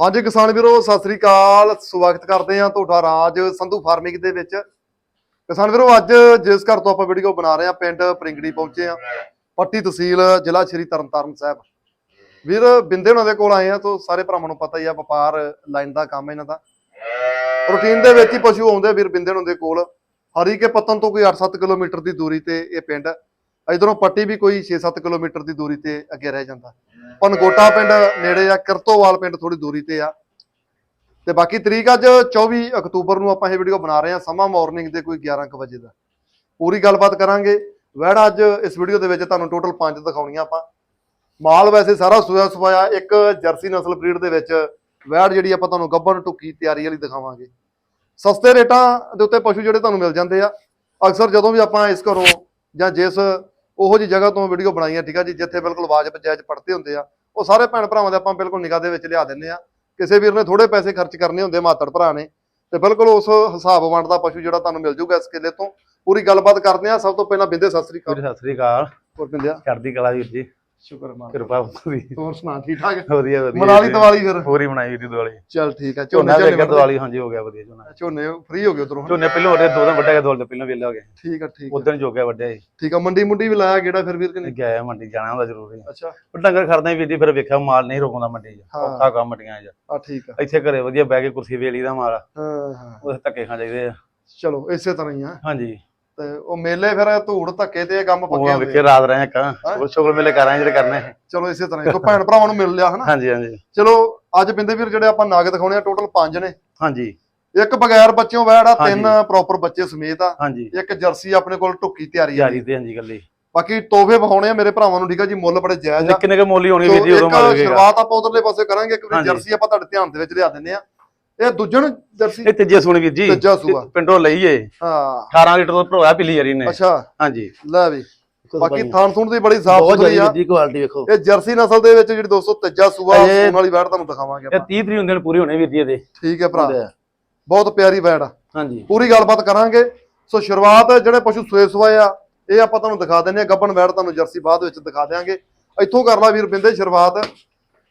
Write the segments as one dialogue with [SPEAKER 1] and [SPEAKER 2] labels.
[SPEAKER 1] ਹਾਂਜੀ ਕਿਸਾਨ ਵੀਰੋ, ਸਤਿ ਸ੍ਰੀ ਅਕਾਲ। ਸਵਾਗਤ ਕਰਦੇ ਹਾਂ ਤੁਹਾਡਾ ਰਾਜ ਸੰਧੂ ਫਾਰਮਿੰਗ ਦੇ ਵਿੱਚ। ਕਿਸਾਨ ਵੀਰੋ, ਅੱਜ ਜਿਸ ਘਰ ਤੋਂ ਆਪਾਂ ਵੀਡੀਓ ਬਣਾ ਰਹੇ ਹਾਂ, ਪਿੰਡ ਪ੍ਰਿੰਗੜੀ ਪਹੁੰਚੇ ਹਾਂ। ਪੱਟੀ ਤਹਿਸੀਲ ਜ਼ਿਲ੍ਹਾ ਸ਼੍ਰੀ ਤਰਨਤਾਰਨ ਸਾਹਿਬ। ਵੀਰ, ਬਿੰਦੇ ਉਹਨਾਂ ਦੇ ਕੋਲ ਆਏ ਆ ਤੋਂ ਸਾਰੇ ਭਰਾਵਾਂ ਨੂੰ ਪਤਾ ਹੀ ਆ, ਵਪਾਰ ਲਾਈਨ ਦਾ ਕੰਮ ਇਹਨਾਂ ਦਾ। ਰੂਟੀਨ ਦੇ ਵਿੱਚ ਹੀ ਪਸ਼ੂ ਆਉਂਦੇ ਵੀਰ ਬਿੰਦੇ ਉਹਨਾਂ ਦੇ ਕੋਲ। ਹਰੀ ਕੇ ਪਤਨ ਤੋਂ ਕੋਈ 8-7 ਕਿਲੋਮੀਟਰ ਦੀ ਦੂਰੀ ਤੇ ਇਹ ਪਿੰਡ ਇਧਰੋਂ ਪੱਟੀ ਵੀ ਕੋਈ 6-7 ਕਿਲੋਮੀਟਰ ਦੀ ਦੂਰੀ ਤੇ ਅੱਗੇ ਰਹਿ ਜਾਂਦਾ। ਪਨਗੋਟਾ ਪਿੰਡ ਨੇੜੇ ਆ, ਕਿਰਤੋਵਾਲ ਪਿੰਡ ਥੋੜੀ ਦੂਰੀ ਤੇ ਆ। ਤੇ ਬਾਕੀ ਤਰੀਕ ਅੱਜ 24 ਅਕਤੂਬਰ ਨੂੰ ਆਪਾਂ ਇਹ ਵੀਡੀਓ ਬਣਾ ਰਹੇ ਹਾਂ, ਸਮਾਂ ਮਾਰਨਿੰਗ ਦੇ ਕੋਈ 11 ਕੁ ਵਜੇ ਦਾ। ਪੂਰੀ ਗੱਲਬਾਤ ਕਰਾਂਗੇ। ਵੈੜ ਅੱਜ ਇਸ ਵੀਡੀਓ ਦੇ ਵਿੱਚ ਤੁਹਾਨੂੰ ਟੋਟਲ 5 ਦਿਖਾਉਣੀਆਂ ਆਪਾਂ। ਮਾਲ ਵੈਸੇ ਸਾਰਾ ਸੂਆ ਸਵਾਇਆ, ਇੱਕ ਜਰਸੀ ਨਸਲ ਬਰੀਡ ਦੇ ਵਿੱਚ। ਵੈੜ ਜਿਹੜੀ ਆਪਾਂ ਤੁਹਾਨੂੰ ਗੱਬਨ ਟੁੱਕੀ ਤਿਆਰੀ ਵਾਲੀ ਦਿਖਾਵਾਂਗੇ। ਸਸਤੇ ਰੇਟਾਂ ਦੇ ਉੱਤੇ ਪਸ਼ੂ ਜਿਹੜੇ ਤੁਹਾਨੂੰ ਮਿਲ ਜਾਂਦੇ ਆ। ਅਕਸਰ ਜਦੋਂ ਵੀ ਆਪਾਂ ਇਸ ਘਰੋਂ ਜਾਂ ਜਿਸ ਉਹੋ ਜੀ ਜਗ੍ਹਾ ਤੋਂ ਵੀਡੀਓ ਬਣਾਈ ਆ ਠੀਕ ਆ ਜੀ ਜਿੱਥੇ ਬਿਲਕੁਲ ਵਾਜਬ ਜਾਇਜ਼ ਪੜਤੇ ਹੁੰਦੇ ਆ। ਉਹ ਸਾਰੇ ਭੈਣ ਭਰਾਵਾਂ ਦੇ ਆਪਾਂ ਬਿਲਕੁਲ ਨਿਗਾਹ ਦੇ ਵਿੱਚ ਲਿਆ ਦਿੰਦੇ ਆ। ਕਿਸੇ ਵੀਰ ਨੇ ਥੋੜੇ ਪੈਸੇ ਖਰਚ ਕਰਨੇ ਹੁੰਦੇ ਮਾਤੜ ਭਰਾ ਨੇ। ਤੇ ਬਿਲਕੁਲ ਉਸ ਹਿਸਾਬ ਵੰਡ ਦਾ ਪਸ਼ੂ ਜਿਹੜਾ ਤੁਹਾਨੂੰ ਮਿਲ ਜੂਗਾ ਇਸ ਕਿਲੇ ਤੋਂ। ਪੂਰੀ ਗੱਲਬਾਤ ਕਰਦੇ ਆ। ਸਭ ਤੋਂ ਪਹਿਲਾਂ ਬਿੰਦੇ ਸਤਿ ਸ੍ਰੀ ਅਕਾਲ।
[SPEAKER 2] ਸਤਿ ਸ੍ਰੀ ਅਕਾਲ।
[SPEAKER 1] ਹੋਰ ਬਿੰਦਿਆ?
[SPEAKER 2] ਚੜ੍ਹਦੀ ਕਲਾ ਵੀਰ ਜੀ।
[SPEAKER 1] ਸ਼ੁਕਰ ਮਾਨ।
[SPEAKER 2] ਕਿਰਪਾ ਦੀ
[SPEAKER 1] ਹੋਰ ਸੁਣਾ ਠੀਕ ਠਾਕ?
[SPEAKER 2] ਵਧੀਆ ਵਧੀਆ
[SPEAKER 1] ਮਨਾ ਲਈ ਦੀਵਾਲੀ ਫਿਰ?
[SPEAKER 2] ਪੂਰੀ ਬਣਾਈ ਦੀ ਦੀਵਾਲੀ।
[SPEAKER 1] ਚੱਲ ਠੀਕ ਆ
[SPEAKER 2] ਝੋਨਾ
[SPEAKER 1] ਝੋਨੇ
[SPEAKER 2] ਦੇ ਦੀਵਾਲੀ ਹਾਂਜੀ ਹੋ ਗਿਆ ਵਧੀਆ ਝੋਨਾ।
[SPEAKER 1] ਝੋਨੇ ਫ੍ਰੀ ਹੋ ਗਏ ਉਧਰੋਂ
[SPEAKER 2] ਝੋਨੇ ਪਹਿਲਾਂ ਉਹਦੇ ਦੋ ਦਿਨ ਵੱਡਾ ਗਿਆ ਦੋ ਦਿਨ ਪਹਿਲਾਂ ਵੇਲੇ ਹੋ ਗਏ।
[SPEAKER 1] ਠੀਕ ਆ ਠੀਕ
[SPEAKER 2] ਉਦੋਂ ਜੋ ਗਿਆ ਵੱਡਿਆ ਜੀ
[SPEAKER 1] ਠੀਕ ਆ ਮੰਡੀ ਮੁੰਡੀ ਵੀ ਲਾਇਆ ਕਿਹੜਾ ਫਿਰ ਵੀਰ ਕਿ ਨਹੀਂ?
[SPEAKER 2] ਗਿਆ ਮੰਡੀ ਜਾਣਾ ਹੁੰਦਾ ਜ਼ਰੂਰੀ।
[SPEAKER 1] ਅੱਛਾ।
[SPEAKER 2] ਪਰ ਡੰਗਰ ਖੜਦਾ ਵੀਰ ਜੀ ਫਿਰ ਵੇਖਿਆ ਮਾਲ ਨਹੀਂ ਰੋਕਦਾ ਮੰਡੀ
[SPEAKER 1] ਹਾਂ।
[SPEAKER 2] ਔਖਾ ਕੰਮ ਮੰਡੀਆਂ 'ਚ।
[SPEAKER 1] ਆ ਠੀਕ ਆ।
[SPEAKER 2] ਇੱਥੇ ਘਰੇ ਵਧੀਆ ਬਹਿ ਕੇ ਕੁਰਸੀ ਵੇਲੀ ਦਾ ਮਾਲ
[SPEAKER 1] ਹਾਂ ਹਾਂ।
[SPEAKER 2] ਉਹਦੇ ਧੱਕੇ ਖਾ ਜਾਈਦੇ ਆ।
[SPEAKER 1] ਚਲੋ ਇਸੇ ਤਰ੍ਹਾਂ ਹੀ ਆ।
[SPEAKER 2] ਹਾਂਜੀ।
[SPEAKER 1] ਤੇ ਉਹ ਮੇਲੇ ਫਿਰ ਧੂੜ ਧੱਕੇ ਤੇ ਇਹ ਕੰਮ ਪੱਕੇ
[SPEAKER 2] ਉਹ
[SPEAKER 1] ਹੁੰਦੇ
[SPEAKER 2] ਵੇਖੇ
[SPEAKER 1] ਆ।
[SPEAKER 2] ਰਾਤ ਰਹੇ ਕਾਂ ਉਹ ਸ਼ੁਕਰ ਮੇਲੇ ਕਰ ਰਹੇ ਜਿਹੜੇ ਕਰਨੇ
[SPEAKER 1] ਚਲੋ ਇਸੇ ਤਰ੍ਹਾਂ ਹੀ। ਕੋਈ ਭੈਣ ਭਰਾਵਾਂ ਨੂੰ ਮਿਲ ਲਿਆ ਹਨਾ?
[SPEAKER 2] ਹਾਂਜੀ ਹਾਂਜੀ।
[SPEAKER 1] ਚਲੋ ਅੱਜ ਬਿੰਦੇ ਵੀਰ ਜਿਹੜੇ ਆਪਾਂ ਨਾਗ ਦਿਖਾਉਣੇ ਆ ਟੋਟਲ 5 ਨੇ।
[SPEAKER 2] ਹਾਂਜੀ।
[SPEAKER 1] ਇੱਕ ਬਗੈਰ ਬੱਚਿਆਂ ਵੈੜ ਆ। ਤਿੰਨ ਪ੍ਰੋਪਰ ਬੱਚੇ ਸਮੇਤ ਆ।
[SPEAKER 2] ਹਾਂਜੀ।
[SPEAKER 1] ਇੱਕ ਜਰਸੀ ਆਪਣੇ ਕੋਲ ਟੁੱਕੀ ਤਿਆਰੀ ਆ
[SPEAKER 2] ਤੇ ਹਾਂਜੀ ਗੱਲੀ
[SPEAKER 1] ਬਾਕੀ ਤੋਹਫੇ ਵਿਖਾਉਣੇ ਆ ਮੇਰੇ ਭਰਾਵਾਂ ਨੂੰ ਠੀਕ ਆ ਜੀ? ਮੁੱਲ ਬੜੇ ਜਾਇਜ਼ ਆ।
[SPEAKER 2] ਕਿੰਨੇ ਕੇ ਮੋਲੀ ਹੋਣੀ
[SPEAKER 1] ਤੋ
[SPEAKER 2] ਵੀਰ ਜੀ ਉਦੋਂ ਮਾਲ
[SPEAKER 1] ਇੱਕ
[SPEAKER 2] ਵੇਖੇਗਾ
[SPEAKER 1] ਸ਼ੁਰੂਆਤ ਆਪਾਂ ਉਧਰਲੇ ਪਾਸੇ ਕਰਾਂਗੇ ਇੱਕ ਵਾਰੀ
[SPEAKER 2] ਹਾਂਜੀ।
[SPEAKER 1] ਜਰਸੀ ਆਪਾਂ ਤੁਹਾਡੇ ਧਿਆਨ ਦੇ ਵਿੱਚ ਲਿਆ ਦਿੰਨੇ ਆ। ਇਹ ਦੂਜਣ ਜਰਸੀ
[SPEAKER 2] ਇਹ ਤੀਜੇ ਸੂਣ ਵੀਰ ਜੀ।
[SPEAKER 1] ਤੀਜਾ ਸੂਆ।
[SPEAKER 2] ਪਿੰਡੋਂ ਲਈਏ।
[SPEAKER 1] ਹਾਂ।
[SPEAKER 2] 18 ਲੀਟਰ ਤੋਂ ਭਰੋਇਆ ਪਿਲੀ ਯਾਰੀ ਨੇ।
[SPEAKER 1] ਅੱਛਾ।
[SPEAKER 2] ਹਾਂਜੀ।
[SPEAKER 1] ਲੈ ਵੀ। ਬਾਕੀ ਥਾਣ ਥੂਣ ਦੀ ਬੜੀ ਸਾਫ਼
[SPEAKER 2] ਬਹੁਤ
[SPEAKER 1] ਸੁਥਰੀ ਆ।
[SPEAKER 2] ਜੀ ਕੁਆਲਿਟੀ ਵੇਖੋ।
[SPEAKER 1] ਇਹ ਜਰਸੀ ਨਸਲ ਦੇ ਵਿੱਚ ਜਿਹੜੀ ਦੋਸਤੋ ਤੀਜਾ ਸੂਆ
[SPEAKER 2] ਇਹ-
[SPEAKER 1] ਸੂਣ ਵਾਲੀ ਵੈੜ ਤੁਹਾਨੂੰ ਦਿਖਾਵਾਂਗੇ
[SPEAKER 2] ਇਹ
[SPEAKER 1] ਆਪਾਂ।
[SPEAKER 2] 30 ਤਰੀਕ ਹੁੰਦੇ ਨੇ ਪੂਰੀ ਹੋਣੇ ਵੀਰ ਜੀ ਇਹਦੇ।
[SPEAKER 1] ਠੀਕ ਹੈ ਭਰਾ। ਬਹੁਤ ਪਿਆਰੀ ਵੈੜ ਆ।
[SPEAKER 2] ਹਾਂਜੀ।
[SPEAKER 1] ਪੂਰੀ ਗੱਲਬਾਤ ਕਰਾਂਗੇ। ਸੋ ਸ਼ੁਰੂਆਤ ਜਿਹੜੇ ਪਸ਼ੂ ਸੂਏ ਸੂਏ ਆ ਇਹ ਆਪਾਂ ਤੁਹਾਨੂੰ ਦਿਖਾ ਦਿੰਨੇ ਆ ਗੱਬਨ ਵੈੜ ਤੁਹਾਨੂੰ ਜਰਸੀ ਬਾਅਦ ਵਿੱਚ ਦਿਖਾ ਦਿਆਂਗੇ। ਇੱਥੋਂ ਕਰ ਲਾ ਵੀਰ ਬਿੰਦੇ ਸ਼ੁਰੂਆਤ।